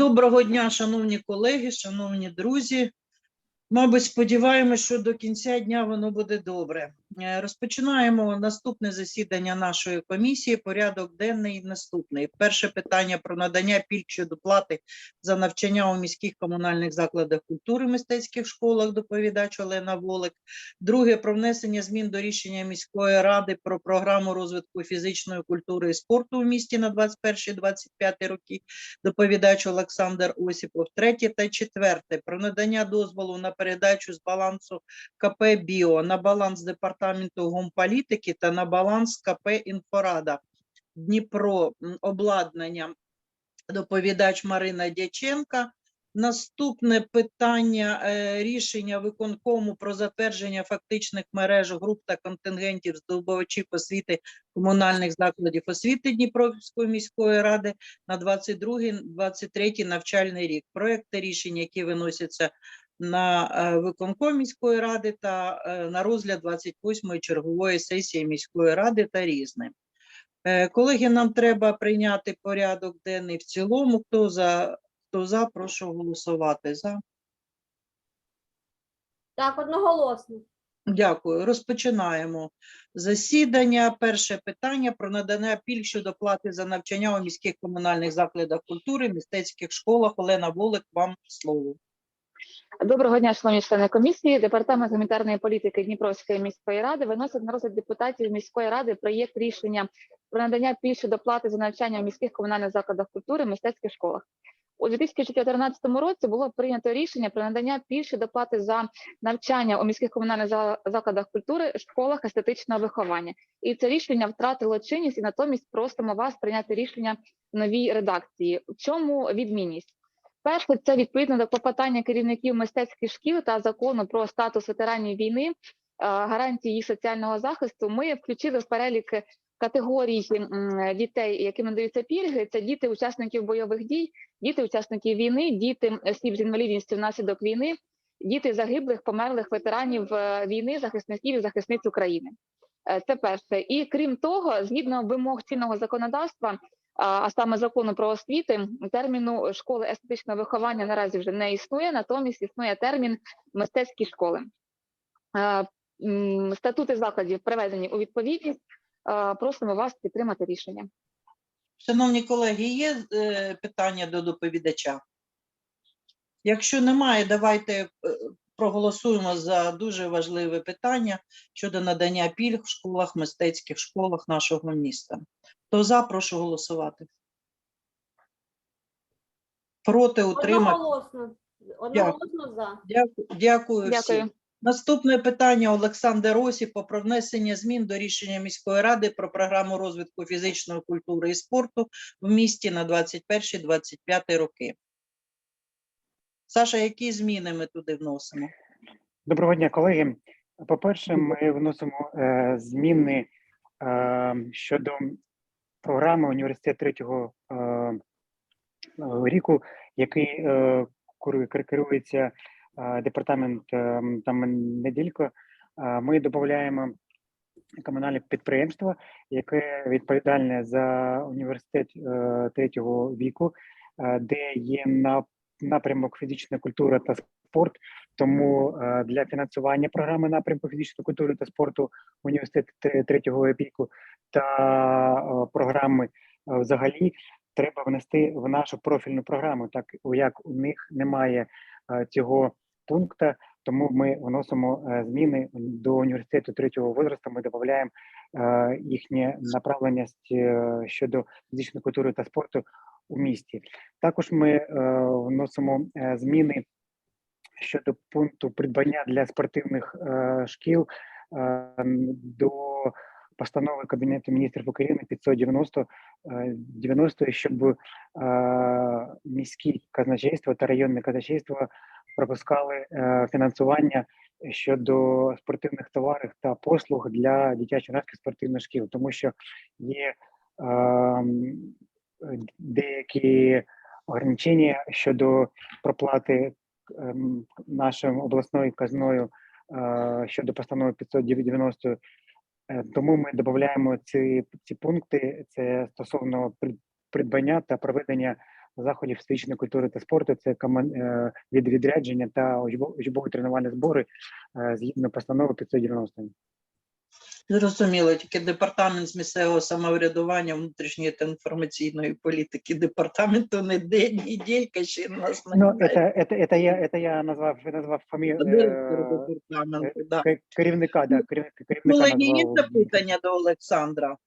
Доброго дня, шановні колеги, шановні друзі. Мабуть, сподіваємось, що до кінця дня воно буде добре. Е, Розпочинаємо наступне засідання нашої комісії. Порядок денний наступний. Перше питання про надання пільг щодо плати за навчання у міських комунальних закладах культури, мистецьких школах. Доповідач Олена Волик. Друге про внесення змін до рішення міської ради про програму розвитку фізичної культури і спорту у місті на 21-25 роки доповідач Олександр Осіпов. Третє та четверте про надання дозволу на передачу з балансу КП Біо на баланс департаменту гумполітики та на баланс КП Інфорада. Дніпро обладнання. Доповідач Марина Дяченка. Наступне питання е, рішення виконкому про затвердження фактичних мереж груп та контингентів здобувачів освіти комунальних закладів освіти Дніпровської міської ради на 22-23 навчальний рік. Проекти рішень, які виносяться на е, виконком міської ради та е, на розгляд 28-ї чергової сесії міської ради та різне. Е, Колеги, нам треба прийняти порядок денний в цілому. Хто за, хто за, прошу голосувати за. Так, одноголосно. Дякую. Розпочинаємо засідання. Перше питання про надання пільг щодо плати за навчання у міських комунальних закладах культури, мистецьких школах. Олена Волик, вам слово. Доброго дня, шановні члени комісії. Департамент гуманітарної політики Дніпровської міської ради виносить на розгляд депутатів міської ради проєкт рішення про надання пільг щодо плати за навчання у міських комунальних закладах культури, мистецьких школах. У 2014 році було прийнято рішення про надання пільг щодо плати за навчання у міських комунальних закладах культури, школах естетичного виховання. І це рішення втратило чинність, і натомість просимо вас прийняти рішення в новій редакції. В чому відмінність? Перше, це відповідно до клопотання керівників мистецьких шкіл та закону про статус ветеранів війни, е, гарантії їх соціального захисту. Ми включили в перелік категорій дітей, яким надаються пільги. Це діти учасників бойових дій, діти учасників війни, діти осіб з інвалідністю внаслідок війни, діти загиблих, померлих ветеранів е, війни, захисників і захисниць України. Е, Це перше. І крім того, згідно вимог чинного законодавства, а саме закону про освіти, терміну школи естетичного виховання наразі вже не існує, натомість існує термін мистецькі школи. Статути закладів приведені у відповідність. Просимо вас підтримати рішення. Шановні колеги, є е, питання до доповідача? Якщо немає, давайте е, проголосуємо за дуже важливе питання щодо надання пільг в школах, мистецьких школах нашого міста. Хто за, прошу голосувати. Проти, утримати. Одноголосно. Одноголосно за. Дякую, дякую всім. Дякую. Наступне питання Олександр Осіпов про внесення змін до рішення міської ради про програму розвитку фізичної культури і спорту в місті на 21-25 роки. Саша, які зміни ми туди вносимо? Доброго дня, колеги. По-перше, ми вносимо е, зміни е, щодо програми університет третього е, е, ріку, який е, керується е, департамент е, там неділько. Е, ми додаємо комунальне підприємство, яке відповідальне за університет е, третього віку, е, де є на напрямок фізична культура та спорт. Тому е, для фінансування програми напрямку фізичної культури та спорту університет те- третього віку та е, програми е, взагалі треба внести в нашу профільну програму, так як у них немає цього пункту. Тому ми вносимо зміни до університету третього возрасту. Ми додаємо їхнє направленість е, щодо фізичної культури та спорту у місті. Також ми вносимо зміни щодо пункту придбання для спортивних е, шкіл е, до постанови Кабінету міністрів України 590, е, 90, щоб е, міські казначейства та районне казначейство пропускали е, фінансування щодо спортивних товарів та послуг для дитячо-юнацьких спортивних шкіл, тому що є е, деякі ограничення щодо проплати ем, нашою обласною казною е, щодо постанови 590. Е, Тому ми додаємо ці, ці пункти. Це стосовно придбання та проведення заходів фізичної культури та спорту. Це е, від відрядження та учбо- учбові тренувальні збори згідно постанови 590. Зрозуміло, тільки департамент з місцевого самоврядування, внутрішньої та інформаційної політики департаменту не день, неділька ще нас Ну, немає. это, это, это я, это я назвав, назвав фамілію Директор департаменту, да. керівника, да, керівника, керівника Колеги, є назвав. запитання до Олександра?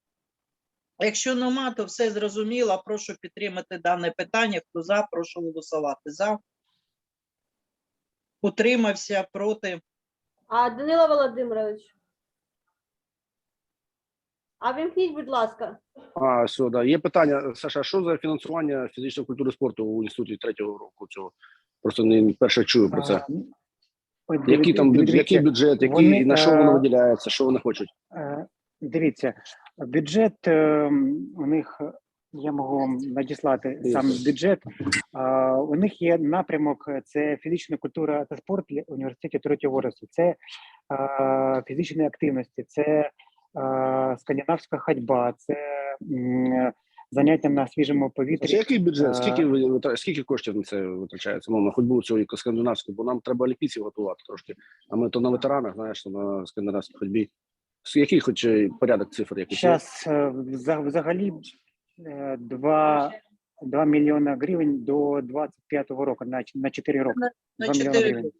Якщо нема, то все зрозуміло. Прошу підтримати дане питання. Хто за, прошу голосувати. За. Утримався проти. А Данило Володимирович. А вимкніть, будь ласка. А, все, да. Є питання, Саша, що за фінансування фізичної культури спорту у інституті третього року цього? Просто не перше чую про це. А, ой, Який дивіться, там бюджет, дивіться, який бюджет, який, вони, на що воно е, виділяється, що вони хочуть? Е, Дивіться, бюджет е, у них я можу вам надіслати сам бюджет. У них є напрямок: це фізична культура та спорт для університету третього росту. Це е, фізичні активності, це скандинавська ходьба, це заняття на свіжому Це повітрі. який бюджет? е, Скільки скільки коштів на це витрачається? Ну, на ходьбу цього скандинавську, бо нам треба олімпійців готувати трошки. А ми то на ветеранах, знаєш, то на скандинавській ходьбі. З який хоч е, порядок цифр якийсь? є? Зараз взагалі е, 2, 2 мільйона гривень до 25-го року на, на 4 роки. На 2 мільйони 4 гривень.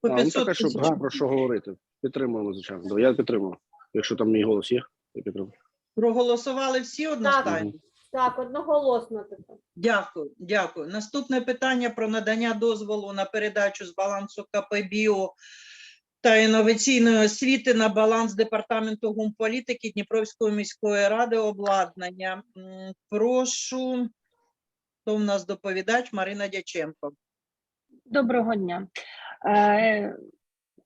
по А, ну 500 таке, що, про, про що говорити? Підтримуємо, звичайно. Я підтримую. Якщо там мій голос є, я підтримую. Проголосували всі одностайно? Так, одноголосно тепер. Дякую, дякую. Наступне питання про надання дозволу на передачу з балансу КП «Біо» та інноваційної освіти на баланс департаменту гумполітики Дніпровської міської ради обладнання. Прошу, хто в нас доповідач? Марина Дяченко. Доброго дня.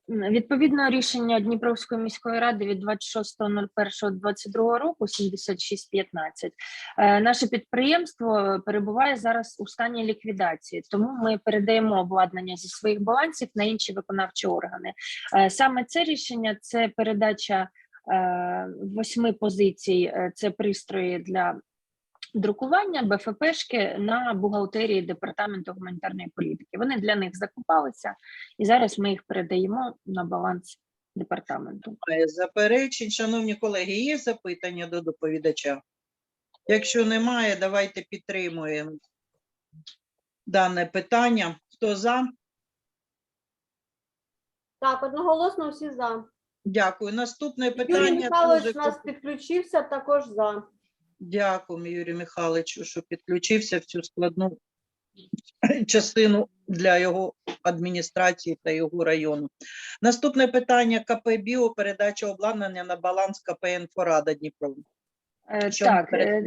Відповідно рішення Дніпровської міської ради від 26.01.22 року 7615 е, наше підприємство перебуває зараз у стані ліквідації, тому ми передаємо обладнання зі своїх балансів на інші виконавчі органи. Е, Саме це рішення це передача е, восьми позицій, це пристрої для друкування БФПшки на бухгалтерії департаменту гуманітарної політики. Вони для них закупалися, і зараз ми їх передаємо на баланс департаменту. Заперечень. Шановні колеги, є запитання до доповідача? Якщо немає, давайте підтримуємо дане питання. Хто за? Так, одноголосно всі за. Дякую. Наступне питання. Юрій. Михайлович дуже у нас підключився, також за. Дякую, Юрію Михайловичу, що підключився в цю складну частину для його адміністрації та його району. Наступне питання КП «Біо» передача обладнання на баланс КП «Інфорада» Дніпро. Е, Що Так, е,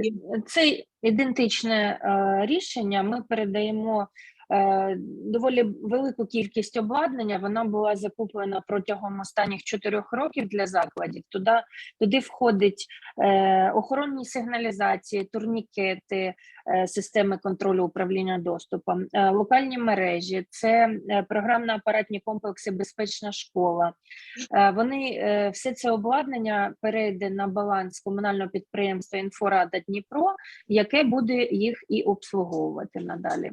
це ідентичне е, рішення. Ми передаємо доволі велику кількість обладнання. Вона була закуплена протягом останніх чотирьох років для закладів. Туди, туди входить е, охоронні сигналізації, турнікети, е, системи контролю управління доступом, е, локальні мережі, це е, програмно-апаратні комплекси Безпечна школа. Е, Вони е, все це обладнання перейде на баланс комунального підприємства Інфорада Дніпро, яке буде їх і обслуговувати надалі.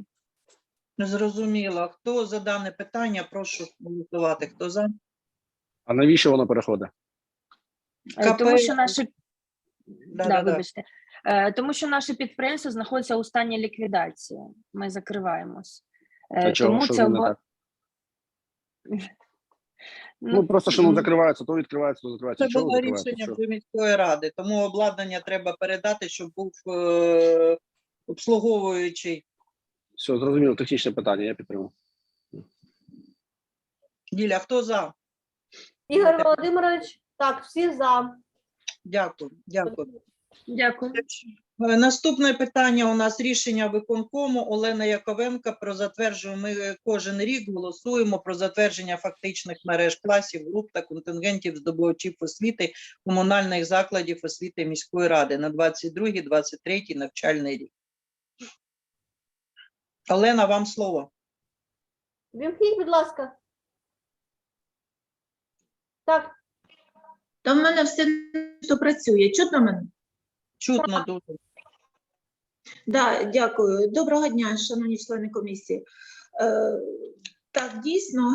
Зрозуміло. Хто за дане питання, прошу голосувати. Хто за? А навіщо воно переходить? Е, КП Тому що наше Да, да, да, да. вибачте, Е, тому що наше підприємство знаходиться у стані ліквідації. Ми закриваємось. Е, А чого? Тому Що це не так? Ну, просто що воно закривається, то відкривається, то закривається. Це Чого було рішення міської ради, тому обладнання треба передати, щоб був е, обслуговуючий. Все, зрозуміло, технічне питання, я підтримую. Діля, хто за? Ігор Володимирович, так, всі за. Дякую, дякую. Дякую. Е, Наступне питання у нас рішення виконкому Олена Яковенка про затвердження. Ми кожен рік голосуємо про затвердження фактичних мереж класів, груп та контингентів здобувачів освіти комунальних закладів освіти міської ради на 22-23 навчальний рік. Олена, вам слово. Вимкніть, будь ласка. Так, Та в мене все що працює. Чутно мене? Чутно дуже. Да, дякую. Доброго дня, шановні члени комісії. Е, так, дійсно,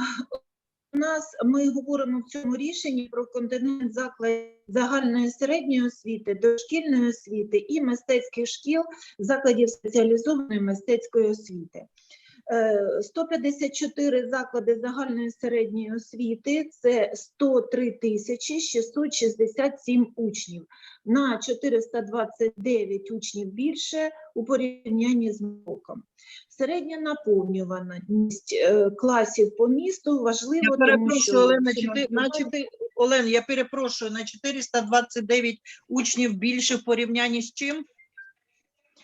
у нас ми говоримо в цьому рішенні про континент закладів загальної середньої освіти, дошкільної освіти і мистецьких шкіл закладів спеціалізованої мистецької освіти. Е, 154 заклади загальної середньої освіти це 103 тисячі 667 учнів на 429 учнів більше у порівнянні з роком. Середня наповнюваність е, класів по місту важливо, Я тому перепрошую, що Олена, на чотири- Олен, я перепрошую, на 429 учнів більше в порівнянні з чим?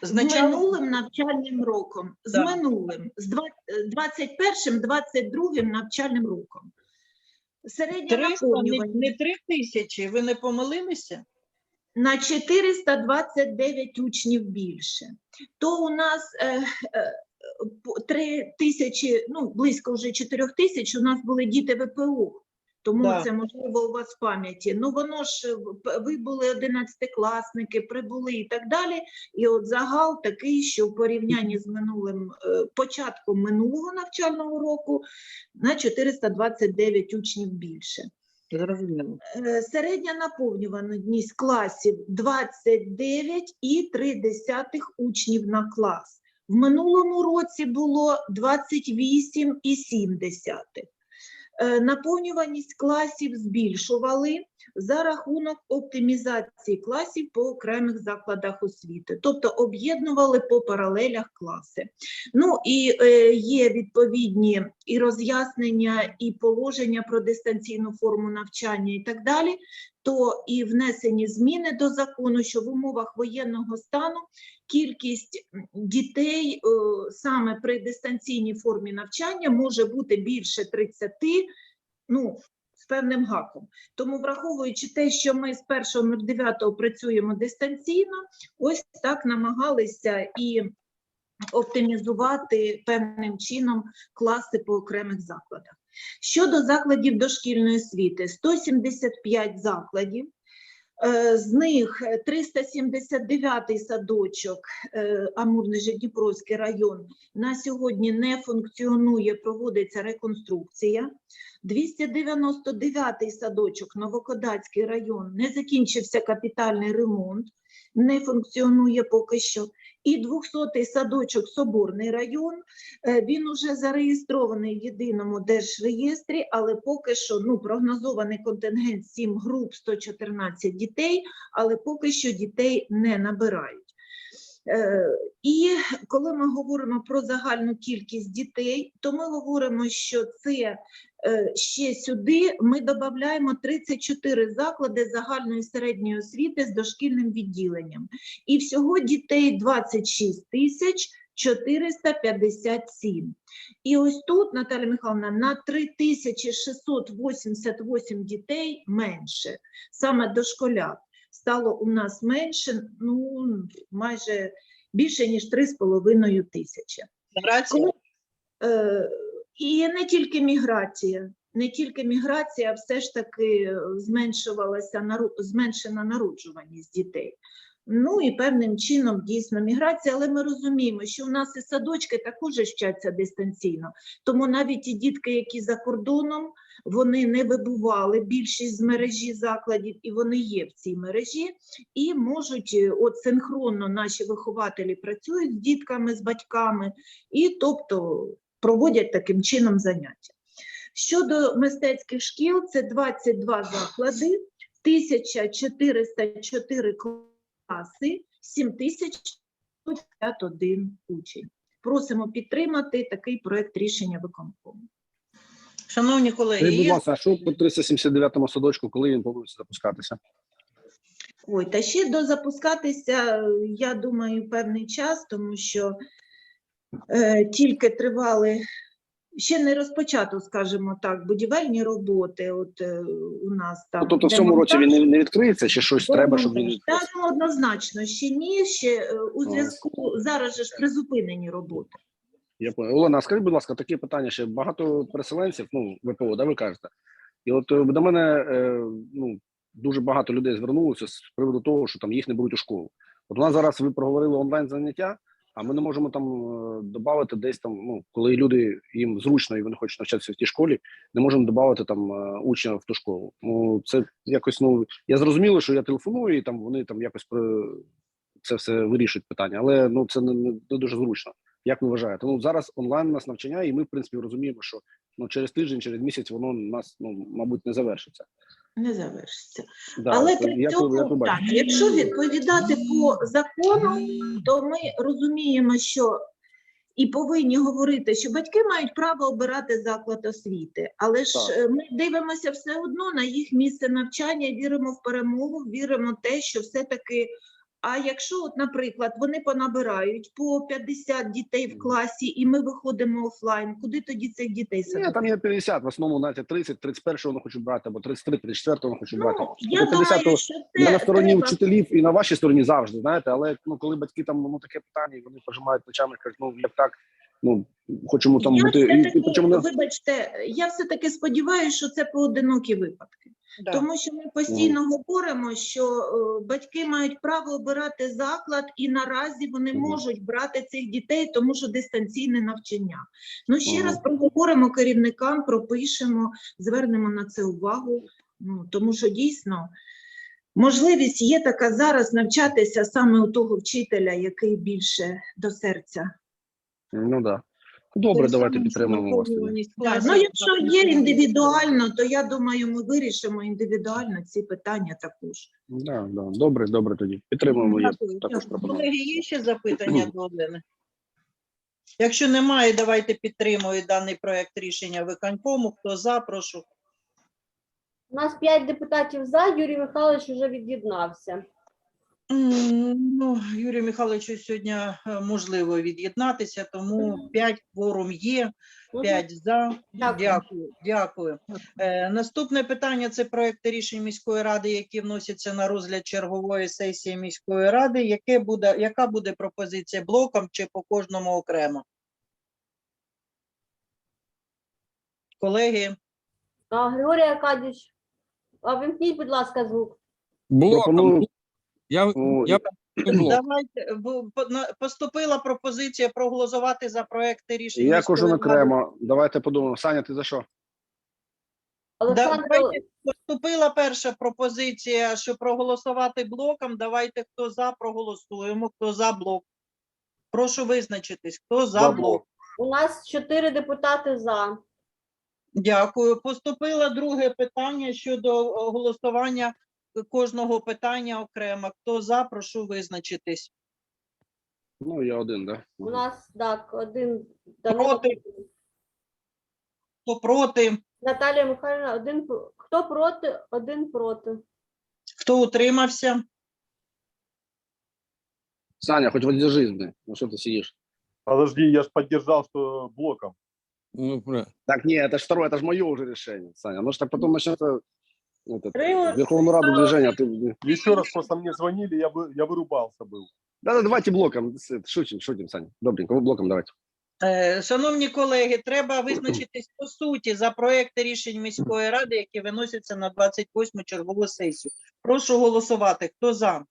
З з началом? минулим навчальним роком, з минулим, з 21-22 навчальним роком. Середня 300, не, наповнюваність не 3 тисячі, ви не помилилися? на 429 учнів більше, то у нас е, е, по 3 тисячі, ну близько вже 4 тисяч, у нас були діти ВПО. Тому Да. це можливо у вас в пам'яті. Ну воно ж е, ви були 11-класники, прибули і так далі. І от загал такий, що в порівнянні з минулим е, початком минулого навчального року на 429 учнів більше. Зрозуміло. Е, Середня наповнюваність класів 29,3 учнів на клас. В минулому році було 28,7. Е, Наповнюваність класів збільшували за рахунок оптимізації класів по окремих закладах освіти, тобто об'єднували по паралелях класи. Ну і е, є відповідні і роз'яснення, і положення про дистанційну форму навчання і так далі, то і внесені зміни до закону, що в умовах воєнного стану кількість дітей е, саме при дистанційній формі навчання може бути більше 30, ну, з певним гаком. Тому, враховуючи те, що ми з 1.09 працюємо дистанційно, ось так намагалися і оптимізувати певним чином класи по окремих закладах. Щодо закладів дошкільної освіти, 175 закладів, е, з них 379 садочок е, Амурний Жидніпровський район на сьогодні не функціонує, проводиться реконструкція. 299 садочок Новокодацький район не закінчився капітальний ремонт, не функціонує поки що. І 200 садочок Соборний район, е, він уже зареєстрований в єдиному держреєстрі, але поки що ну, прогнозований контингент 7 груп 114 дітей, але поки що дітей не набирають. Е, І коли ми говоримо про загальну кількість дітей, то ми говоримо, що це е, ще сюди ми додаємо 34 заклади загальної середньої освіти з дошкільним відділенням. І всього дітей 26 тисяч 457. І ось тут, Наталя Михайловна, на 3688 дітей менше, саме дошколят. Стало у нас менше, ну, майже більше, ніж 3,5 тисячі. Міграція. Е, І не тільки міграція, не тільки міграція, все ж таки е, зменшувалася зменшена народжуваність дітей. Ну і певним чином дійсно міграція, але ми розуміємо, що у нас і садочки також вчаться дистанційно. Тому навіть ті дітки, які за кордоном, вони не вибували більшість з мережі закладів, і вони є в цій мережі, і можуть е, от синхронно наші вихователі працюють з дітками, з батьками, і тобто проводять таким чином заняття. Щодо мистецьких шкіл, це 22 заклади, 1404 класи, 7051 учень. Просимо підтримати такий проект рішення виконкому. Шановні колеги, Скажіть, будь ласка, а що по 379 садочку, коли він повинен запускатися? Ой, та ще дозапускатися, е, я думаю, певний час, тому що е, тільки тривали, ще не розпочато, скажімо так, будівельні роботи. От е, у нас там Ну, тобто в цьому році він не, не відкриється, чи щось треба, щоб він Так, ну, однозначно, ще ні, ще е, у зв'язку зараз же ж призупинені роботи. Я понял. Олена, а скажіть, будь ласка, таке питання ще багато переселенців, ну ВПО, да, ви кажете. І от е, до мене е, ну дуже багато людей звернулося з приводу того, що там їх не беруть у школу. От у нас зараз ви проговорили онлайн заняття, а ми не можемо там додати десь там, ну коли люди їм зручно і вони хочуть навчатися в тій школі, не можемо додати там е, учня в ту школу. Ну це якось ну я зрозуміло, що я телефоную, і там вони там якось про це все вирішують питання, але ну це не, не дуже зручно. Як ви вважаєте? Ну зараз онлайн у нас навчання, і ми в принципі розуміємо, що ну через тиждень, через місяць воно у нас ну мабуть не завершиться. Не завершиться. Да, Але при цьому я так, якщо відповідати по закону, то ми розуміємо, що і повинні говорити, що батьки мають право обирати заклад освіти, але ж Так. е, ми дивимося все одно на їх місце навчання, віримо в перемогу, віримо в те, що все-таки. А якщо, от, наприклад, вони понабирають по 50 дітей в класі, і ми виходимо офлайн, куди тоді цих дітей Ні, там є 50, в основному навіть 30, 31 вони хочуть брати, або 33, 34 вони хочуть брати. Ну, я 50 думаю, що Я на стороні треба вчителів і на вашій стороні завжди, знаєте, але ну коли батьки там ну таке питання, і вони пожимають плечами, кажуть, ну як так, ну хочемо там я бути і, причому не вибачте, я все-таки сподіваюся, що це поодинокі випадки. Да. Тому що ми постійно говоримо, що е, батьки мають право обирати заклад, і наразі вони Мгм. можуть брати цих дітей, тому що дистанційне навчання. Ну ще Мгм. раз проговоримо керівникам, пропишемо, звернемо на це увагу. Ну тому що дійсно можливість є така зараз навчатися саме у того вчителя, який більше до серця. ну да. Добре, давайте підтримуємо вас. ну, якщо є індивідуально, то я думаю, ми вирішимо індивідуально ці питання також. Да, да. Добре, добре тоді. Підтримуємо Дякую, також пропоную. Колеги, є ще запитання до Олени? Якщо немає, давайте підтримую даний проект рішення виконкому. Хто за, прошу. У нас п'ять депутатів за, Юрій Михайлович вже від'єднався. Ну, Юрію Михайловичу сьогодні е, можливо від'єднатися, тому 5 форум є. 5 за. Дякую. Дякую. Дякую. Е, наступне питання це проекти рішень міської ради, які вносяться на розгляд чергової сесії міської ради. Яке буде, яка буде пропозиція блоком чи по кожному окремо? Колеги, А, Григорій Аркадійович, а вимкніть, будь ласка, звук. Блоком. Я, ну, я давайте поступила пропозиція проголосувати за проекти рішень. я кожен окремо. Давайте подумаємо. Саня, ти за що? Олександр, давайте поступила перша пропозиція, що проголосувати блоком. Давайте хто за, проголосуємо. Хто за блок. Прошу визначитись, хто за, За блок. блок. у нас чотири депутати за. Дякую. Поступило друге питання щодо голосування кожного питання окремо. Хто за, прошу визначитись. Ну, я один, да? У нас так, один Данило Проти. Петров. Хто проти, Наталія Михайлівна, один про- хто проти, один проти. хто утримався? Саня, хоть воздержись, блин. Ну что ты сидишь? Подожди, я же поддержал, что блоком. Ну, бля. Так, не, это же второе, это же мое уже решение, Саня. Ну что так потом начнется вот это, Рио- Верховную Раду движения, а ты... Еще раз просто мне звонили, я бы я вырубался был. Да-да, давайте блоком, с- шутим, шутим, Саня. Добренько, вы блоком давайте. Е, Шановні колеги, треба визначитись по суті за проекти рішень міської ради, які виносяться на 28 чергову сесію. Прошу голосувати. Хто за?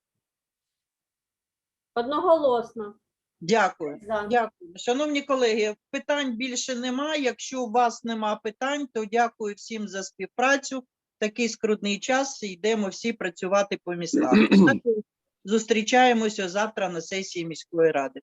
Одноголосно. Дякую. За. Дякую. Шановні колеги, питань більше немає. Якщо у вас нема питань, то дякую всім за співпрацю. Такий скрутний час йдемо всі працювати по містах. Зустрічаємося завтра на сесії міської ради.